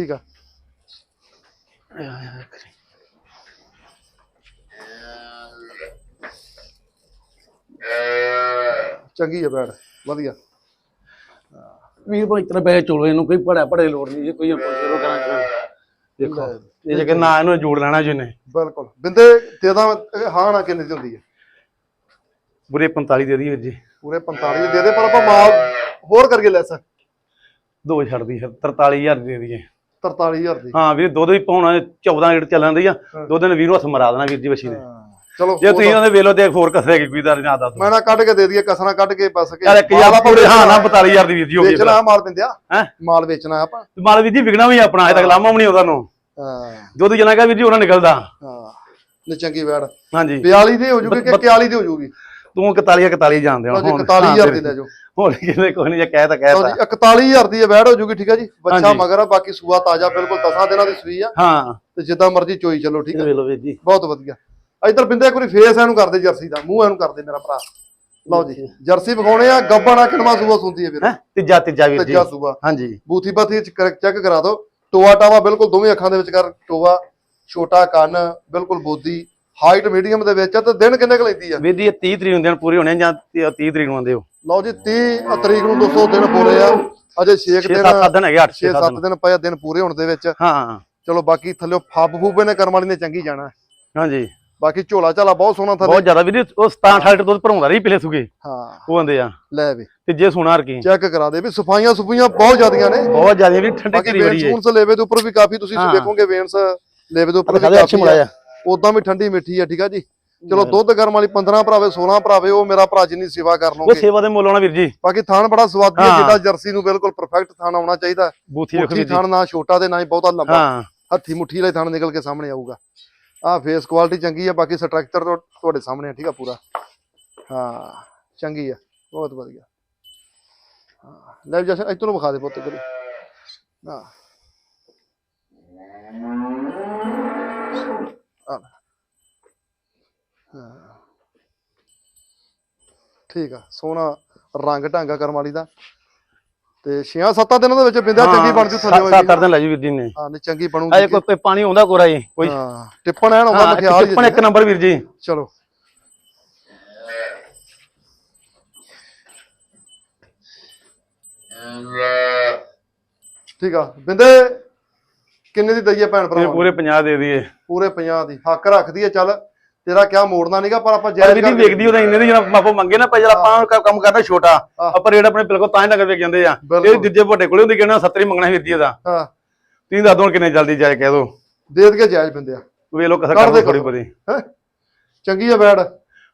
[SPEAKER 1] ਠੀਕ ਆ। ਚੰਗੀ ਆ ਬੈਡ ਵਧੀਆ।
[SPEAKER 2] ਵੀਰ ਭਾਈ ਇਤਨਾ ਪੈਸੇ ਚੋਲੋ ਇਹਨੂੰ ਕੋਈ ਪੜਾ ਪੜੇ ਲੋੜ ਨਹੀਂ ਜੇ ਕੋਈ ਆਪਾਂ ਸ਼ੁਰੂ ਕਰਾਂਗੇ। ਦੇਖੋ ਇਹ ਜੇ ਕਿ ਨਾ ਇਹਨੂੰ ਜੋੜ ਲੈਣਾ ਜਿਹਨੇ।
[SPEAKER 1] ਬਿਲਕੁਲ। ਬਿੰਦੇ ਤੇਦਾ ਹਾਂ ਨਾ ਕਿੰਨੇ ਦੀ ਹੁੰਦੀ ਹੈ
[SPEAKER 2] ਬੁਰੇ 45 ਦੇ ਦੀ ਵੀਰ ਜੀ।
[SPEAKER 1] ਪੂਰੇ 45 ਦੇ ਦੇ ਪਰ ਆਪਾਂ ਮਾਲ ਹੋਰ ਕਰਕੇ ਲੈ ਸਕ
[SPEAKER 2] ਦੋ ਛੱਡਦੀ ਹੈ 43000 ਦੇ ਦਈਏ
[SPEAKER 1] 43000 ਦੀ।
[SPEAKER 2] ਹਾਂ ਵੀਰ ਦੁੱਧ ਵੀ ਪਾਉਣਾ 14 ਰੇਟ ਚੱਲਣ ਦੀ ਆ। ਦੁੱਧ ਨੇ ਵੀਰੋਂ ਹੱਥ ਮਰਾ ਦੇਣਾ ਵੀਰ ਜੀ ਬੱਚੀ ਨੇ।
[SPEAKER 1] ਚਲੋ
[SPEAKER 2] ਜੇ ਤੁਸੀਂ ਉਹਦੇ ਵੇਲੋ ਦੇਖ ਹੋਰ ਕਸਰੇਗੀ ਕੋਈ ਦਰ ਨਾ ਦੱਸ
[SPEAKER 1] ਮੈਂ ਨਾ ਕੱਢ ਕੇ ਦੇ ਦਈਏ ਕਸਣਾ ਕੱਢ ਕੇ ਬਸ ਕੇ।
[SPEAKER 2] ਇੱਕ ਹਜ਼ਾਰ ਪੂਰੇ ਹਾਂ ਨਾ 42000 ਦੀ ਵੀਰ ਜੀ ਹੋ ਗਈ
[SPEAKER 1] ਵੇਚਣਾ ਮਾਲ ਪਿੰਦਿਆ।
[SPEAKER 2] ਹੈਂ?
[SPEAKER 1] ਮਾਲ ਵੇਚਣਾ ਆਪਾਂ।
[SPEAKER 2] ਮਾਲ ਵੀਰ ਜੀ ਵਿਕਣਾ ਵੀ ਆਪਣਾ ਅਜੇ ਤੱਕ ਲਾਮਾ ਵੀ ਨਹੀਂ ਉਹਦਾ ਨੂੰ।
[SPEAKER 1] ਹਾਂ।
[SPEAKER 2] ਦੁੱਧ ਜਨਾ ਕਾ ਵੀਰ ਜੀ ਉਹਨਾਂ ਨਿਕਲਦਾ।
[SPEAKER 1] ਹਾਂ। ਨੇ ਚੰਗੀ ਵੈੜ।
[SPEAKER 2] ਹਾਂਜੀ।
[SPEAKER 1] 42 ਦੀ ਹੋ ਜੂਗੀ ਕਿ 41 ਦੀ ਹੋ ਜੂਗੀ?
[SPEAKER 2] ਤੂੰ 41 41 ਜਾਣਦੇ ਹੋ
[SPEAKER 1] ਜੀ 41000 ਦੀ ਲੈ ਜਾਓ
[SPEAKER 2] ਹੁਣ ਕਿਤੇ ਕੋਈ ਨਹੀਂ ਜੇ ਕਹਿ ਤਾਂ
[SPEAKER 1] ਲਓ
[SPEAKER 2] ਕਹਿ
[SPEAKER 1] ਜੀ 41000 ਦੀ ਇਹ ਵੈੜ ਹੋ ਜੂਗੀ ਠੀਕ ਆ ਜੀ? ਬੱਚਾ
[SPEAKER 2] ਹਾਂਜੀ।
[SPEAKER 1] ਮਗਰ ਆ ਬਾਕੀ ਸੂਆ ਤਾਜ਼ਾ ਬਿਲਕੁਲ ਦਸਾਂ ਦਿਨਾਂ ਦੀ ਸੂਈ ਆ।
[SPEAKER 2] ਹਾਂ।
[SPEAKER 1] ਤੇ ਜਿੱਦਾਂ ਮਰਜ਼ੀ ਚੋਈ ਚੱਲੋ ਠੀਕ
[SPEAKER 2] ਇਹ ਵੀਰ ਜੀ।
[SPEAKER 1] ਬਹੁਤ ਵਧੀਆ। ਇਧਰ ਬਿੰਦੇ ਇੱਕ ਵਾਰੀ ਫੇਸ ਇਹਨੂੰ ਕਰਦੇ ਜਰਸੀ ਦਾ ਮੂੰਹ ਇਹਨੂੰ ਕਰਦੇ ਮੇਰਾ ਭਰਾ। ਲਓ ਜੀ ਜਰਸੀ ਵਿਖਾਉਣੇ ਆ ਗੱਬਣਾ ਕਿੰਨਾ ਸੂਆ ਸੁੰਦੀ ਹੈ ਵੀਰ।
[SPEAKER 2] ਹੈ? ਤੀਜਾ ਤੀਜਾ ਵੀਰ ਜੀ।
[SPEAKER 1] ਤੀਜਾ ਸੂਆ।
[SPEAKER 2] ਹਾਂਜੀ।
[SPEAKER 1] ਬੂਥੀ ਬਾਥੀ ਚੈੱਕ ਕਰਾ ਦਿਓ। ਟੋਆ ਟਾਵਾ ਬਿਲਕੁਲ ਦੋਵੇਂ ਅੱਖਾਂ ਦੇ ਵਿਚਕਾਰ ਟੋਆ ਛੋਟਾ ਕੰਨ ਬਿਲਕੁਲ ਬੋਦੀ ਹਾਈਟ ਮੀਡੀਅਮ ਦੇ ਵਿੱਚ ਆ ਤੇ ਦਿਨ ਕਿੰਨੇ ਕੁ ਲੈਂਦੀ ਆ?
[SPEAKER 2] ਵੀਰ ਜੀ ਇਹ 30 ਤਰੀਕ ਨੂੰ ਦਿਨ ਪੂਰੇ ਹੋਣੇ ਜਾਂ 30 ਤਰੀਕ ਨੂੰ ਆਉਂਦੇ ਹੋ?
[SPEAKER 1] ਲਓ ਜੀ 30 ਤਰੀਕ ਨੂੰ 200 ਦਿਨ ਪੂਰੇ ਆ। ਅਜੇ 6
[SPEAKER 2] 6
[SPEAKER 1] ਦਿਨ
[SPEAKER 2] 7 ਦਿਨ ਹੈਗੇ 8 6 7
[SPEAKER 1] 6-7 ਦਿਨ। ਪਏ ਦਿਨ ਪੂਰੇ ਹੋਣ ਦੇ ਵਿੱਚ।
[SPEAKER 2] ਹਾਂ।
[SPEAKER 1] ਚਲੋ ਬਾਕੀ ਥੱਲੇ ਫੱਬ ਫੂਬੇ ਨੇ ਕਰਮ ਵਾਲੀ ਨੇ ਚੰਗੀ ਜਾਣਾ।
[SPEAKER 2] ਹਾਂਜੀ।
[SPEAKER 1] ਬਾਕੀ ਝੋਲਾ ਝਾਲਾ ਬਹੁਤ ਸੋਹਣਾ ਥੱਲੇ।
[SPEAKER 2] ਬਹੁਤ ਜ਼ਿਆਦਾ ਵੀਰ ਉਹ 17 18 ਦੁੱਧ ਭਰਾਉਂਦਾ ਰਹੀ ਪਿਲੇ ਸੁਗੇ
[SPEAKER 1] ਹਾਂ।
[SPEAKER 2] ਉਹ ਆਂਦੇ ਆ
[SPEAKER 1] ਲੈ ਵੀ।
[SPEAKER 2] ਤੇ ਜੇ ਸੁਣਾ ਰਕੀ
[SPEAKER 1] ਚੈੱਕ ਕਰਾ ਦੇ ਵੀ ਸਫਾਈਆਂ ਸੁਫਾਈਆਂ ਬਹੁਤ ਜ਼ਿਆਦੀਆਂ ਨੇ।
[SPEAKER 2] ਬਹੁਤ ਜ਼ਿਆਦਾ ਵੀ ਠੰਡੀ ਧੀਰੀ ਬੜੀ ਹੈ
[SPEAKER 1] ਵੇਨਸ ਲੇਵੇ ਦੇ ਉੱਪਰ ਵੀ ਕਾਫੀ ਤੁਸੀਂ। ਦੇਖੋਗੇ ਵੇਨਸ ਲੇਵੇ ਦੇ ਉੱਪਰ ਵੀ ਕਾਫੀ ਉਦਾਂ ਵੀ ਠੰਡੀ ਮਿੱਠੀ ਆ ਠੀਕ ਆ ਜੀ? ਚਲੋ ਦੁੱਧ ਗਰਮ ਵਾਲੀ 15 ਭਰਾਵੇ 16 ਭਰਾਵੇ ਉਹ ਮੇਰਾ ਭਰਾ ਜਿੰਨੀ ਸੇਵਾ ਕਰ
[SPEAKER 2] ਉਹ
[SPEAKER 1] ਲਓਗੇ
[SPEAKER 2] ਸੇਵਾ ਦੇ ਮੁੱਲ ਆਉਣਾ ਵੀਰ ਜੀ।
[SPEAKER 1] ਬਾਕੀ ਥਾਣ ਬੜਾ ਸਵਾਦੀ ਹੈ। ਜਿੱਦਾਂ ਜਰਸੀ ਨੂੰ ਬਿਲਕੁਲ ਪਰਫੈਕਟ ਥਾਣ ਆਉਣਾ ਚਾਹੀਦਾ।
[SPEAKER 2] ਬੂਥੀ ਜੀ।
[SPEAKER 1] ਥਾਣ ਨਾ ਛੋਟਾ ਤੇ ਨਾ ਹੀ ਬਹੁਤਾ ਲੰਬਾ। ਹੱਥੀ ਮੁੱਠੀ ਵਾਲੇ ਥਾਣ ਨਿਕਲ ਕੇ ਸਾਹਮਣੇ ਆਊਗਾ। ਆਹ ਫੇਸ ਕੁਆਲਿਟੀ ਚੰਗੀ ਆ ਬਾਕੀ ਸਟਰਕਚਰ ਤੁਹਾਡੇ ਸਾਹਮਣੇ ਆ ਠੀਕ ਆ ਪੂਰਾ। ਹਾਂ ਚੰਗੀ ਆ ਬਹੁਤ ਵਧੀਆ। ਹਾਂ ਲੈ ਜਸ਼ਨ ਇੱਧਰ ਵਿਖਾ ਦੇ ਪੁੱਤ ਕਰੀ ਹਾਂ ਆ ਲੈ। ਹਾਂ। ਠੀਕ ਆ ਸੋਹਣਾ ਰੰਗ ਢੰਗਾ ਕਰਮ ਵਾਲੀ ਦਾ। ਤੇ 6-7 ਦਿਨਾਂ ਦੇ ਵਿੱਚ ਬਿੰਦਿਆ ਚੰਗੀ ਬਣ ਜੂ ਥੱਲੇ ਹੋਈ
[SPEAKER 2] ਸੱਤ ਅੱਠ ਦਿਨ ਲੈ ਜੂ ਵੀਰ ਜੀ ਨੇ।
[SPEAKER 1] ਹਾਂ ਨਹੀਂ ਚੰਗੀ
[SPEAKER 2] ਅਜੇ
[SPEAKER 1] ਬਣੂਗੀ
[SPEAKER 2] ਕੋਈ ਕੋਈ ਪਾਣੀ ਆਉਂਦਾ ਕੋਰਾ ਜੀ ਕੋਈ
[SPEAKER 1] ਹਾਂ ਟਿੱਪਣ ਐਨ ਆਉਂਦਾ ਮਖਿਆਲ
[SPEAKER 2] ਟਿੱਪਣ ਇੱਕ ਨੰਬਰ ਵੀਰ ਜੀ।
[SPEAKER 1] ਚਲੋ। ਠੀਕ ਆ ਬਿੰਦੇ ਕਿੰਨੇ ਦੀ ਦਈਏ ਭੈਣ ਭਰਾ
[SPEAKER 2] ਪੂਰੇ 50 ਦੇ ਦਈਏ।
[SPEAKER 1] ਪੂਰੇ 50 ਦੀ। ਹੱਕ ਰੱਖਦੀ ਹੈ ਚੱਲ। ਤੇਰਾ ਕਿਆ ਮੋੜਨਾ ਨਹੀਂਗਾ ਪਰ ਆਪਾਂ ਜਾਇਜ਼
[SPEAKER 2] ਵੀਰ ਜੀ
[SPEAKER 1] ਕਰਕੇ-
[SPEAKER 2] ਵੇਖਦੀ ਉਹਦਾ ਇੰਨੇ ਦੀ ਜਿਹੜਾ ਆਪਾਂ ਮੰਗੇ ਨਾ ਪੈ ਆਪਾਂ ਕ- ਕੰਮ ਕਰਨਾ ਛੋਟਾ
[SPEAKER 1] ਹਾਂ।
[SPEAKER 2] ਆਪਾਂ ਰੇਟ ਆਪਣੇ ਬਿਲਕੁਲ ਤਾਂ ਹੀ ਨਗਰ ਵੇਚ ਜਾਂਦੇ ਆ। ਇਹ ਦੂਜੇ ਵੱਡੇ ਕੋਲੇ ਹੁੰਦੀ ਕਿਹਨਾਂ 70 ਹੀ ਮੰਗਣਾ ਵੀਰ ਜੀ ਇਹਦਾ
[SPEAKER 1] ਹਾਂ।
[SPEAKER 2] ਤੁਸੀਂ ਦੱਸ ਦੋ ਕਿੰਨੇ ਜਲਦੀ ਜਾਏ ਕਹਿ ਦੋ।
[SPEAKER 1] ਦੇ ਦੇ ਜਾਇਜ਼ ਬਿੰਦਿਆ
[SPEAKER 2] ਵੇ ਲੋਕ ਕਸਰ
[SPEAKER 1] ਕਰ
[SPEAKER 2] ਕਰ
[SPEAKER 1] ਦੇ
[SPEAKER 2] ਥੋੜੀ
[SPEAKER 1] ਹੈ? ਚੰਗੀ ਆ ਬੈੜ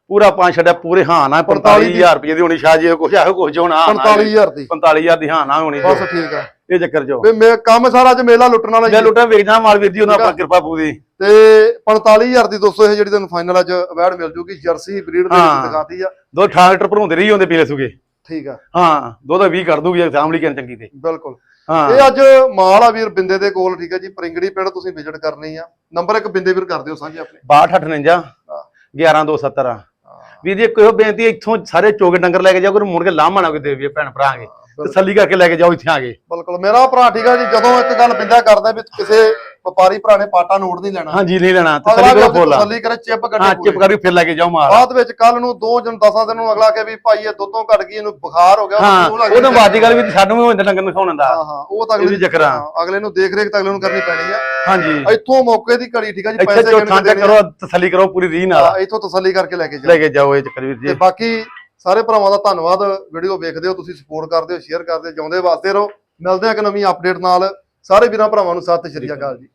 [SPEAKER 2] ਪੂਰਾ ਪੰਜ ਛੱਡਿਆ ਪੂਰੇ ਹਾਂ ਨਾ 45000 ਰੁਪਏ ਦੀ ਹੋਣੀ ਸ਼ਾਹ ਜੀ ਕੁਛ ਆਹੋ ਕੁਛ ਹੋਣਾ
[SPEAKER 1] 45000 ਦੀ।
[SPEAKER 2] 45000 ਦੀ ਹਾਂ ਨਾ ਹੋਣੀ।
[SPEAKER 1] ਬਸ। ਠੀਕ ਆ।
[SPEAKER 2] ਇਹ ਚੱਕਰ ਜੋ
[SPEAKER 1] ਵੀ ਮੈਂ ਕੰਮ ਸਾਰਾ ਅੱਜ ਮੇਲਾ ਲੁੱਟਣ ਵਾਲਾ ਆ।
[SPEAKER 2] ਲੁੱਟਾਂ ਵੇਚ ਜਾ ਮਾਲ ਵੀਰ ਜੀ ਉਹਨਾਂ
[SPEAKER 1] ਆ।
[SPEAKER 2] ਆਪਾਂ ਕਿਰਪਾ ਪੂਰੀ।
[SPEAKER 1] ਤੇ 45000 ਦੀ ਦੋਸਤੋ ਇਹ ਜਿਹੜੀ ਤੁਹਾਨੂੰ ਫਾਈਨਲ ਅੱਜ ਅਵਾਰਡ ਮਿਲ ਜੂਗੀ ਜਰਸੀ ਬਰੀਡ ਦੇ। ਵਿੱਚ ਦਿਖਾਤੀ ਆ।
[SPEAKER 2] ਦੋ 18 ਲੀਟਰ ਭਰਉਂਦੇ ਰਹੀ ਹੁੰਦੇ ਪੀਲੇ ਸੁਗੇ
[SPEAKER 1] ਠੀਕ ਆ।
[SPEAKER 2] ਹਾਂ ਦੋ ਦਾ 20 ਕਰ ਦੂਗੀ ਸਾਹਮਣੇ ਕਿੰਨ ਚੰਗੀ ਤੇ।
[SPEAKER 1] ਬਿਲਕੁਲ।
[SPEAKER 2] ਹਾਂ।
[SPEAKER 1] ਇਹ ਅੱਜ ਮਾਲ ਆ ਵੀਰ ਬਿੰਦੇ ਦੇ ਕੋਲ ਠੀਕ ਹੈ ਜੀ। ਪਰਿੰਗੜੀ ਪਿੰਡ ਤੁਸੀਂ ਵਿਜ਼ਿਟ ਕਰਨੀ ਆ। ਨੰਬਰ ਇੱਕ ਬਿੰਦੇ ਵੀਰ ਕਰ ਦਿਓ ਸਾਂਝੇ ਆਪਣੇ।
[SPEAKER 2] 6259
[SPEAKER 1] ਹਾਂ।
[SPEAKER 2] 11270 ਵੀਰ ਜੀ ਕੋਈ ਬੇਨਤੀ ਇੱਥੋਂ ਸਾਰੇ ਚੋਗੇ ਡੰਗਰ ਲੈ ਕੇ ਜਾਓ ਕੋਈ ਮੁੜ ਕੇ ਲਾਮਾ ਨਾ ਕੋਈ ਦੇਵੀ ਭੈਣ ਭਰਾਂਗੇ ਤਸੱਲੀ ਕਰਕੇ ਲੈ ਕੇ ਜਾਓ ਇੱਥੇ ਆ ਕੇ।
[SPEAKER 1] ਬਿਲਕੁਲ। ਮੇਰਾ ਭਰਾ ਠੀਕ ਆ ਜੀ ਜਦੋਂ ਇੱਕ ਗੱਲ ਬਿੰਦਾ ਕਰਦਾ ਵੀ ਕਿਸੇ ਵਪਾਰੀ ਭਰਾ ਨੇ ਪਾਟਾ ਨੋਟ ਨਹੀਂ ਲੈਣਾ।
[SPEAKER 2] ਹਾਂਜੀ ਨਹੀਂ ਲੈਣਾ ਤਸੱਲੀ ਕਰੋ ਫੁੱਲ
[SPEAKER 1] ਤਸੱਲੀ ਕਰੇ ਚਿੱਪ
[SPEAKER 2] ਹਾਂ
[SPEAKER 1] ਕੱਢੇ
[SPEAKER 2] ਚਿਪ ਕਰਕੇ ਫਿਰ ਲੈ ਕੇ ਜਾਓ ਮਾਲ।
[SPEAKER 1] ਬਾਅਦ ਵਿੱਚ ਕੱਲ ਨੂੰ ਦੋ ਜਨ 10 ਦਿਨ ਨੂੰ ਅਗਲਾ ਕੇ ਵੀ ਭਾਈ ਇਹ ਦੁੱਧੋਂ ਘਟ ਗਈ ਇਹਨੂੰ ਬੁਖਾਰ ਹੋ ਗਿਆ
[SPEAKER 2] ਹਾਂ
[SPEAKER 1] ਉਹਨੂੰ।
[SPEAKER 2] ਵਾਦੀ ਗੱਲ ਵੀ ਸਾਨੂੰ ਵੀ ਹੁੰਦਾ ਡੰਗਰ ਦਿਖਾਉਣ ਦਾ।
[SPEAKER 1] ਹਾਂ ਹਾਂ ਉਹ ਤਾਂ ਅਗਲੇ
[SPEAKER 2] ਚੱਕਰ।
[SPEAKER 1] ਹਾਂ, ਅਗਲੇ ਨੂੰ ਦੇਖ ਰੇਖ ਤਾਂ ਅਗਲੇ ਨੂੰ ਕਰਨੀ ਪੈਣੀ ਆ।
[SPEAKER 2] ਹਾਂਜੀ।
[SPEAKER 1] ਇੱਥੋਂ ਮੌਕੇ ਦੀ ਘੜੀ ਠੀਕ ਆ ਜੀ ਪੈਸੇ
[SPEAKER 2] ਚੈੱਕ
[SPEAKER 1] ਦੇਣੇ?
[SPEAKER 2] ਕਰੋ ਤਸੱਲੀ ਕਰੋ ਪੂਰੀ ਰੀ ਨਾਲ।
[SPEAKER 1] ਹਾਂ, ਇੱਥੋਂ ਤਸੱਲੀ ਕਰਕੇ ਲੈ ਕੇ ਜਾਓ।
[SPEAKER 2] ਲੈ ਕੇ ਜਾਓ ਇਹ ਚੱਕਰ ਵੀਰ
[SPEAKER 1] ਤੇ
[SPEAKER 2] ਜੀ।
[SPEAKER 1] ਬਾਕੀ ਸਾਰੇ ਭਰਾਵਾਂ ਦਾ ਧੰਨਵਾਦ। ਵੀਡੀਓ ਵੇਖਦੇ ਹੋ, ਤੁਸੀਂ ਸਪੋਰਟ ਕਰਦੇ ਹੋ ਸ਼ੇਅਰ ਕਰਦੇ ਹੋ, ਜਿਉਂਦੇ ਵਾਸਤੇ ਰਹੋ। ਮਿਲਦੇ ਹਾਂ ਇੱਕ ਨਵੀਂ ਅਪਡੇਟ ਨਾਲ। ਸਾਰੇ ਵੀਰਾਂ ਭਰਾਵਾਂ ਨੂੰ ਸਤਿ ਸ਼੍ਰੀ ਅਕਾਲ ਜੀ।